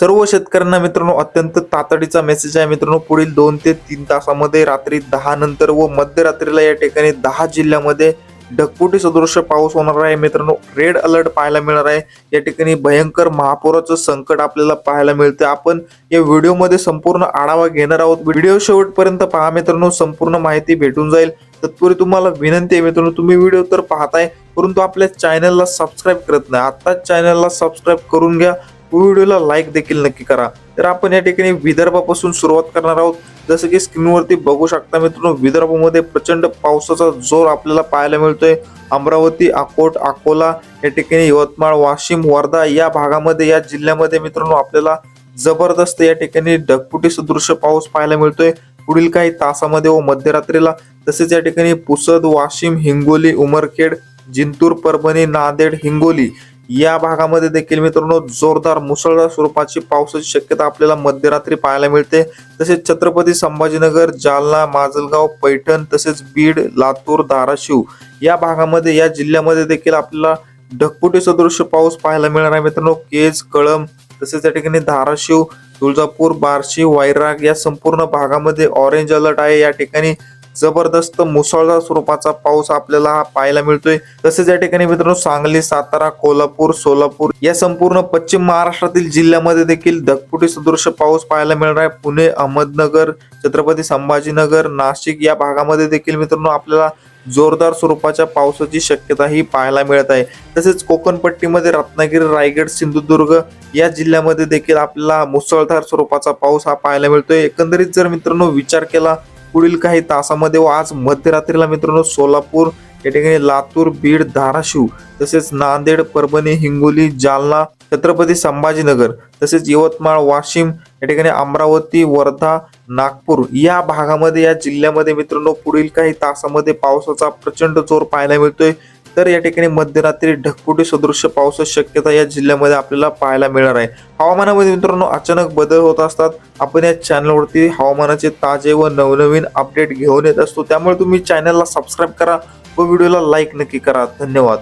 सर्व शेतकऱ्यांना मित्रांनो अत्यंत तातडीचा मेसेज आहे. मित्रांनो पुढील दोन ते तीन तासामध्ये रात्री दहा नंतर व मध्यरात्रीला या ठिकाणी दहा जिल्ह्यामध्ये ढगफुटी सदृश पाऊस होणार आहे. मित्रांनो रेड अलर्ट पाहायला मिळणार आहे. या ठिकाणी भयंकर महापुराचं संकट आपल्याला पाहायला मिळते आपण या व्हिडिओमध्ये संपूर्ण आढावा घेणार आहोत. व्हिडिओ शेवटपर्यंत पहा मित्रांनो संपूर्ण माहिती भेटून जाईल. तत्पूर्वी तुम्हाला विनंती आहे मित्रांनो तुम्ही व्हिडिओ तर पाहताय परंतु आपल्या चॅनलला सबस्क्राईब करत नाही. आत्ताच चॅनलला सबस्क्राईब करून घ्या. व्हिडिओला लाईक देखील नक्की करा. तर आपण या ठिकाणी विदर्भापासून सुरुवात करणार आहोत. जसं की स्क्रीनवरती बघू शकता मित्रांनो विदर्भामध्ये प्रचंड पावसाचा जोर आपल्याला पाहायला मिळतोय. अमरावती अकोट अकोला या ठिकाणी यवतमाळ वाशिम वर्धा या भागामध्ये या जिल्ह्यामध्ये मित्रांनो आपल्याला जबरदस्त या ठिकाणी ढगपुटी सदृश पाऊस पाहायला मिळतोय. पुढील काही तासामध्ये व मध्यरात्रीला तसेच या ठिकाणी पुसद वाशिम हिंगोली उमरखेड जिंतूर परभणी नांदेड हिंगोली या भागामध्ये देखील मित्रांनो जोरदार मुसळधार स्वरूपाची पावसाची शक्यता आपल्याला मध्यरात्री पाहायला मिळते. तसेच छत्रपती संभाजीनगर जालना माजलगाव पैठण तसेच बीड लातूर धाराशिव या भागामध्ये या जिल्ह्यामध्ये देखील आपल्याला ढकपुटी सदृश पाऊस पाहायला मिळणार आहे मित्रांनो. केज कळम तसेच या ठिकाणी धाराशिव तुळजापूर बार्शी वैराग या संपूर्ण भागामध्ये ऑरेंज अलर्ट आहे. या ठिकाणी जबरदस्त मुसळधार स्वरूपाचा पाऊस आपल्याला हा पाहायला मिळतोय. तसेच या ठिकाणी मित्रांनो सांगली सातारा कोल्हापूर सोलापूर या संपूर्ण पश्चिम महाराष्ट्रातील जिल्ह्यामध्ये देखील ढगफुटी सदृश पाऊस पाहायला मिळणार आहे. पुणे अहमदनगर छत्रपती संभाजीनगर नाशिक या भागामध्ये देखील मित्रांनो आपल्याला जोरदार स्वरूपाच्या पावसाची शक्यता ही पाहायला मिळत आहे. तसेच कोकणपट्टीमध्ये रत्नागिरी रायगड सिंधुदुर्ग या जिल्ह्यामध्ये देखील आपल्याला मुसळधार स्वरूपाचा पाऊस हा पाहायला मिळतोय. एकंदरीत जर मित्रांनो विचार केला पुढील काही तासामध्ये व आज मध्यरात्रीला मित्रांनो सोलापूर या ठिकाणी लातूर बीड धाराशिव तसेच नांदेड परभणी हिंगोली जालना छत्रपती संभाजीनगर तसेच यवतमाळ वाशिम या ठिकाणी अमरावती वर्धा नागपूर या भागामध्ये या जिल्ह्यामध्ये मित्रांनो पुढील काही तासामध्ये पावसाचा प्रचंड जोर पाहायला मिळतोय. तर या ठिकाणी मध्यरात्री ढगफुटी सदृश पावसाची शक्यता या जिल्ह्यामध्ये आपल्याला पाहायला मिळणार आहे. हवामानामध्ये मित्रांनो अचानक बदल होत असतात. आपण या चॅनलवरती हवामानाचे ताजे व नवनवीन अपडेट घेऊन येत असतो. त्यामुळे तुम्ही चॅनलला सबस्क्राईब करा व व्हिडिओला लाईक नक्की करा. धन्यवाद.